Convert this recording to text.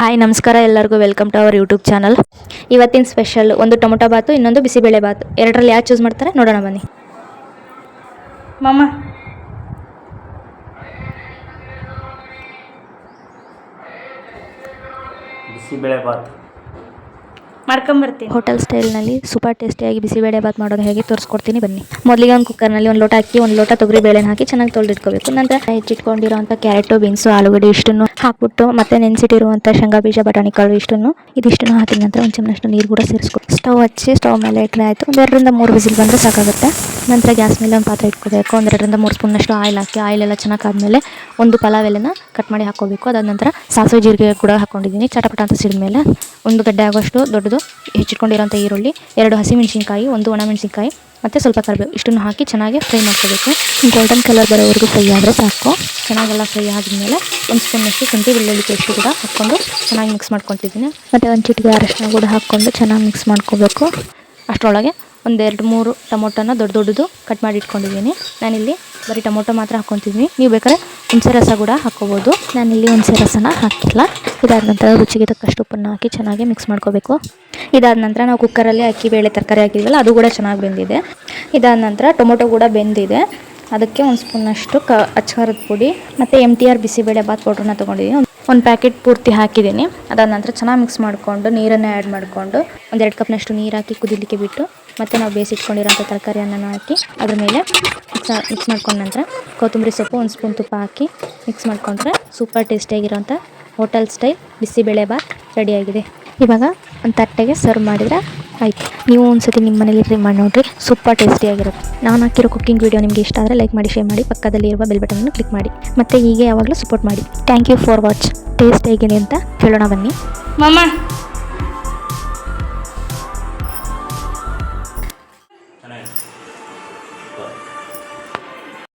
Hi, ನಮಸ್ಕಾರ ಎಲ್ಲರಿಗೂ. Welcome to our YouTube channel ಇವತ್ತಿನ ಸ್ಪೆಷಲ್ ಒಂದು ಟೊಮೊಟೊ ಬಾತು, ಇನ್ನೊಂದು ಬಿಸಿಬೇಳೆ ಬಾತು. ಎರಡರಲ್ಲಿ ಯಾರು ಚೂಸ್ ಮಾಡ್ತಾರೆ? ನೋಡೋಣ ಬನ್ನಿ. ಮಾಮ. ಬಿಸಿಬೇಳೆ ಬಾತ್. ಮಾಡ್ಕೊಂಬರ್ತೀನಿ. ಹೋಟೆಲ್ ಸ್ಟೈಲ್ನಲ್ಲಿ ಸೂಪರ್ ಟೇಸ್ಟಿಯಾಗಿ ಬಿಸಿಬೇಳೆ ಬಾತ್ ಮಾಡೋದು ಹೇಗೆ ತೋರಿಸ್ಕೊಡ್ತೀನಿ ಬನ್ನಿ. ಮೊದಲಿಗೆ ಒಂದು ಕುಕ್ಕರ್ನಲ್ಲಿ ಒಂದು ಲೋಟ ಅಕ್ಕಿ, ಒಂದು ಲೋಟ ತೊಗರಿ ಬೇಳೆನ ಹಾಕಿ ಚೆನ್ನಾಗಿ ತೊಳೆದಿಟ್ಕೋಬೇಕು. ನಂತರ ಹೆಚ್ಚಿಟ್ಕೊಂಡಿರೋಂಥ ಕ್ಯಾರೆಟು, ಬೀನ್ಸು, ಆಲೂಗಡ್ಡೆ ಇಷ್ಟನ್ನು ಹಾಕ್ಬಿಟ್ಟು ಮತ್ತೆ ನೆನೆಸಿಟ್ಟಿರುವಂಥ ಶೇಂಗಾ ಬೀಜ ಬಟಾಣಿ ಕಾಳು ಇಷ್ಟನ್ನು ಇದಿಷ್ಟನ್ನು ಹಾಕಿದ ನಂತರ ಒಂದು ಚಮನಷ್ಟು ನೀರು ಕೂಡ ಸೇರಿಸ್ಕೊ ಸ್ಟವ್ ಹಚ್ಚಿ ಸ್ಟವ್ ಮೇಲೆ ಇಟ್ಟರೆ ಆಯಿತು. ಒಂದೆರಡರಿಂದ ಮೂರು ವಿಸಿಲ್ ಬಂದರೆ ಸಾಕಾಗುತ್ತೆ. ನಂತರ ಗ್ಯಾಸ್ ಮೇಲೆ ಒಂದು ಪಾತ್ರೆ ಇಟ್ಕೋಬೇಕು. ಒಂದೆರಡರಿಂದ ಮೂರು ಸ್ಪೂನಷ್ಟು ಆಯಿಲ್ ಹಾಕಿ, ಆಯಿಲ್ ಎಲ್ಲ ಚೆನ್ನಾಗಿ ಆದಮೇಲೆ ಒಂದು ಪಲಾವ್ ಎಲೆನ ಕಟ್ ಮಾಡಿ ಹಾಕೋಬೇಕು ಅದಾದ ನಂತರ ಸಾಸಿವೆ ಜೀರಿಗೆ ಕೂಡ ಹಾಕ್ಕೊಂಡಿದ್ದೀನಿ ಚಟಪಟ ಅಂತ ಸಿಡಿದ ಮೇಲೆ ಒಂದು ಗಡ್ಡೆ ಆಗೋಷ್ಟು ದೊಡ್ಡದು ಹೆಚ್ಚಿಟ್ಕೊಂಡಿರೋಂಥ ಈರುಳ್ಳಿ ಎರಡು ಹಸಿಮೆಣಸಿನ್ಕಾಯಿ ಒಂದು ಒಣಮೆಣಸಿನ್ಕಾಯಿ ಮತ್ತು ಸ್ವಲ್ಪ ಕರಿಬೇವು ಇಷ್ಟನ್ನು ಹಾಕಿ ಚೆನ್ನಾಗಿ ಫ್ರೈ ಮಾಡ್ಕೋಬೇಕು. ಗೋಲ್ಡನ್ ಕಲರ್ ಬರೋವರೆಗೂ ಫ್ರೈ ಆದರೆ ಸಾಕು. ಚೆನ್ನಾಗೆಲ್ಲ ಫ್ರೈ ಆದಮೇಲೆ ಒಂದು ಸ್ಪೂನಷ್ಟು ಶುಂಠಿ ಬೆಳ್ಳುಳ್ಳಿ ಪೇಸ್ಟ್ ಕೂಡ ಹಾಕ್ಕೊಂಡು ಚೆನ್ನಾಗಿ ಮಿಕ್ಸ್ ಮಾಡ್ಕೊತಿದ್ದೀನಿ ಮತ್ತು ಒಂದು ಚಿಟಿಕೆ ಅರಶಿನ ಕೂಡ ಹಾಕ್ಕೊಂಡು ಚೆನ್ನಾಗಿ ಮಿಕ್ಸ್ ಮಾಡ್ಕೋಬೇಕು. ಅಷ್ಟರೊಳಗೆ ಒಂದೆರಡು ಮೂರು ಟೊಮೊಟೊನ ದೊಡ್ಡ ದೊಡ್ಡದು ಕಟ್ ಮಾಡಿ ಇಟ್ಕೊಂಡಿದ್ದೀನಿ. ನಾನಿಲ್ಲಿ ಬರೀ ಟೊಮೊಟೊ ಮಾತ್ರ ಹಾಕ್ಕೊತಿದ್ದೀನಿ ನೀವು ಬೇಕಾದ್ರೆ ಹುಣಸೆ ರಸ ಕೂಡ ಹಾಕ್ಕೋಬೋದು. ನಾನಿಲ್ಲಿ ಹುಣಸೆ ರಸನ ಹಾಕಿಲ್ಲ. ಇದಾದ ನಂತರ ರುಚಿಗೆ ತಕ್ಕಷ್ಟು ಉಪ್ಪನ್ನು ಹಾಕಿ ಚೆನ್ನಾಗಿ ಮಿಕ್ಸ್ ಮಾಡ್ಕೋಬೇಕು. ಇದಾದ ನಂತರ ನಾವು ಕುಕ್ಕರಲ್ಲಿ ಅಕ್ಕಿ, ಬೇಳೆ, ತರಕಾರಿ ಹಾಕಿದ್ವಲ್ಲ, ಅದು ಕೂಡ ಚೆನ್ನಾಗಿ ಬೆಂದಿದೆ. ಇದಾದ ನಂತರ ಟೊಮೊಟೊ ಕೂಡ ಬೆಂದಿದೆ. ಅದಕ್ಕೆ ಒಂದು ಸ್ಪೂನಷ್ಟು ಕ ಅಚ್ಚಾರದ ಪುಡಿ ಮತ್ತು M T R bisibele bath ಪೌಡ್ರನ್ನ ತೊಗೊಂಡಿದ್ದೀನಿ ಒಂದು ಪ್ಯಾಕೆಟ್ ಪೂರ್ತಿ ಹಾಕಿದ್ದೀನಿ ಅದಾದ ನಂತರ ಚೆನ್ನಾಗಿ ಮಿಕ್ಸ್ ಮಾಡಿಕೊಂಡು ನೀರನ್ನು ಆ್ಯಡ್ ಮಾಡಿಕೊಂಡು ಒಂದೆರಡು ಕಪ್ನಷ್ಟು ನೀರು ಹಾಕಿ ಕುದಿಲಿಕ್ಕೆ ಬಿಟ್ಟು ಮತ್ತು ನಾವು ಬೇಯಿಸಿಟ್ಕೊಂಡಿರೋಂಥ ತರಕಾರಿಯನ್ನು ಹಾಕಿ ಅದ್ರ ಮೇಲೆ ಮಿಕ್ಸ್ ಮಿಕ್ಸ್ ಮಾಡ್ಕೊಂಡ ನಂತರ ಕೊತ್ತಂಬರಿ ಸೊಪ್ಪು ಒಂದು ಸ್ಪೂನ್ ತುಪ್ಪ ಹಾಕಿ ಮಿಕ್ಸ್ ಮಾಡ್ಕೊಂಡ್ರೆ ಸೂಪರ್ ಟೇಸ್ಟಿಯಾಗಿರೋಂಥ ಹೋಟೆಲ್ ಸ್ಟೈಲ್ ಬಿಸಿಬೇಳೆ ಬಾತ್ ರೆಡಿಯಾಗಿದೆ ಇವಾಗ ಒಂದು ತಟ್ಟೆಗೆ ಸರ್ವ್ ಮಾಡಿದರೆ ಆಯ್ತು. ನೀವು ಒಂದ್ಸತಿ ನಿಮ್ಮ ಮನೇಲಿ ಟ್ರೈ ಮಾಡಿ ನೋಡ್ರಿ, ಸೂಪರ್ ಟೇಸ್ಟಿಯಾಗಿರುತ್ತೆ. ನಾನು ಹಾಕಿರೋ ಕುಕ್ಕಿಂಗ್ ವೀಡಿಯೋ ನಿಮಗೆ ಇಷ್ಟ ಆದರೆ ಲೈಕ್ ಮಾಡಿ ಶೇರ್ ಮಾಡಿ ಪಕ್ಕದಲ್ಲಿರುವ ಬೆಲ್ ಬಟನನ್ನು ಕ್ಲಿಕ್ ಮಾಡಿ. ಮತ್ತು ಹೀಗೆ ಯಾವಾಗಲೂ ಸಪೋರ್ಟ್ ಮಾಡಿ. Thank you for watch taste ಹೇಗಿದೆ ಅಂತ ಕೇಳೋಣ ಬನ್ನಿ. ಮಾಮ